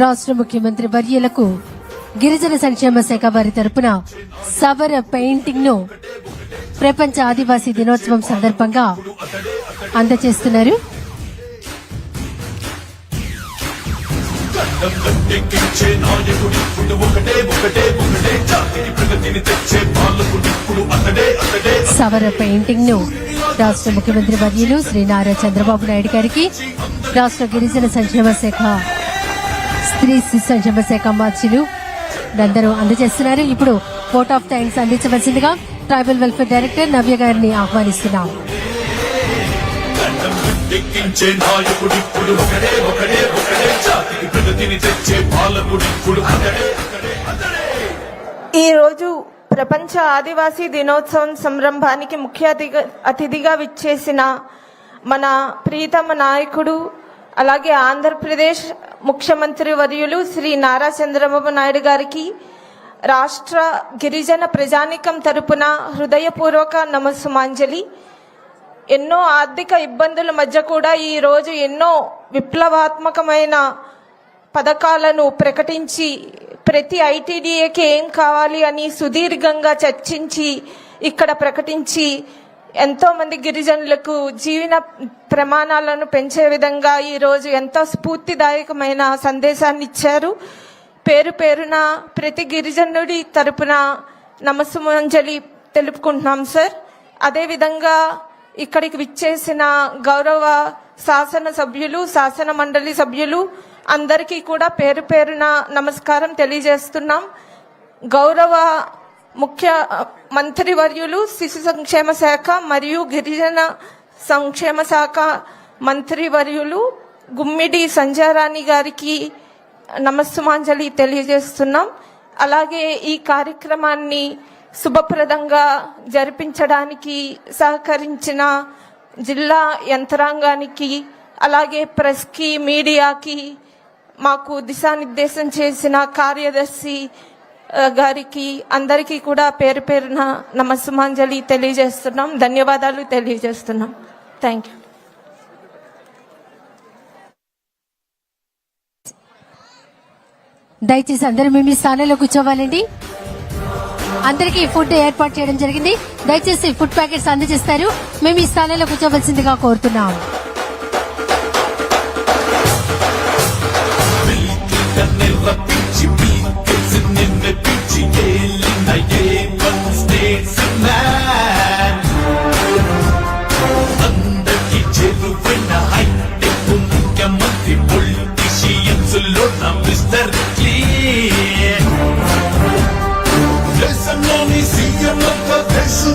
రాష్ట్ర ముఖ్యమంత్రి వర్యులకు గిరిజన సంక్షేమ శాఖ వారి తరపున సవర పెయింటింగ్ను ప్రపంచ ఆదివాసీ దినోత్సవం సందర్భంగా అందజేస్తున్నారు సవర పెయింటింగ్ను రాష్ట్ర ముఖ్యమంత్రి వర్యులు శ్రీ నారా చంద్రబాబు నాయుడు గారికి రాష్ట్ర గిరిజన సంక్షేమ శాఖ స్త్రీ శిశు సంక్షేమ శాఖ మార్చులు అందరూ అందజేస్తున్నారు. ఇప్పుడు కోట్ ఆఫ్ థ్యాంక్స్ అందించవలసిందిగా ట్రైబల్ వెల్ఫేర్ డైరెక్టర్ నవ్య గారిని ఆహ్వానిస్తున్నాం. గట్టెక్కించే నాయకుడిప్పుడు ఒకడే ఒకడే ఒకడే. జాతికి ప్రగతిని తెచ్చే పాలకుడిప్పుడు అతడే అతడే అతడే ఈరోజు ప్రపంచ ఆదివాసీ దినోత్సవం సంరంభానికి ముఖ్య అతిథిగా అతిథిగా విచ్చేసిన మన ప్రీతమ నాయకుడు అలాగే ఆంధ్రప్రదేశ్ ముఖ్యమంత్రి వర్యులు శ్రీ నారా చంద్రబాబు నాయుడు గారికి రాష్ట్ర గిరిజన ప్రజానికం తరపున హృదయపూర్వక నమస్సుమాంజలి. ఎన్నో ఆర్థిక ఇబ్బందుల మధ్య కూడా ఈ రోజు ఎన్నో విప్లవాత్మకమైన పథకాలను ప్రకటించి ప్రతి ఐటీడీఏకి ఏం కావాలి అని సుదీర్ఘంగా చర్చించి ఇక్కడ ప్రకటించి ఎంతో మంది గిరిజనులకు జీవన ప్రమాణాలను పెంచే విధంగా ఈరోజు ఎంతో స్ఫూర్తిదాయకమైన సందేశాన్ని ఇచ్చారు. పేరు పేరున ప్రతి గిరిజనుడి తరపున నమస్సుమంజలి తెలుపుకుంటున్నాం సార్. అదేవిధంగా ఇక్కడికి విచ్చేసిన గౌరవ శాసన సభ్యులు శాసన మండలి సభ్యులు అందరికీ కూడా పేరు పేరున నమస్కారం తెలియజేస్తున్నాం. గౌరవ ముఖ్య మంత్రివర్యులు శిశు సంక్షేమ శాఖ మరియు గిరిజన సంక్షేమ శాఖ మంత్రివర్యులు గుమ్మిడి సంజారాణి గారికి నమస్సుమాంజలి తెలియజేస్తున్నాం. అలాగే ఈ కార్యక్రమాన్ని శుభప్రదంగా జరిపించడానికి సహకరించిన జిల్లా యంత్రాంగానికి అలాగే ప్రెస్కి మీడియాకి మాకు దిశానిర్దేశం చేసిన కార్యదర్శి గారికి అందరికీ కూడా పేరు పేరున నమస్సుమాంజలి తెలియజేస్తున్నాం. ధన్యవాదాలు తెలియజేస్తున్నాం. థ్యాంక్ యూ దయచేసి అందరూ మేము మీ స్థానంలో కూర్చోవాలండి. అందరికీ ఫుడ్ ఏర్పాటు చేయడం జరిగింది. దయచేసి ఫుడ్ ప్యాకెట్స్ అందజేస్తారు. మేము ఈ స్థానంలో కూర్చోవలసిందిగా కోరుతున్నాము మిస్టర్ క్లియర్ దేశంలోని సీఎం అంతా దేశం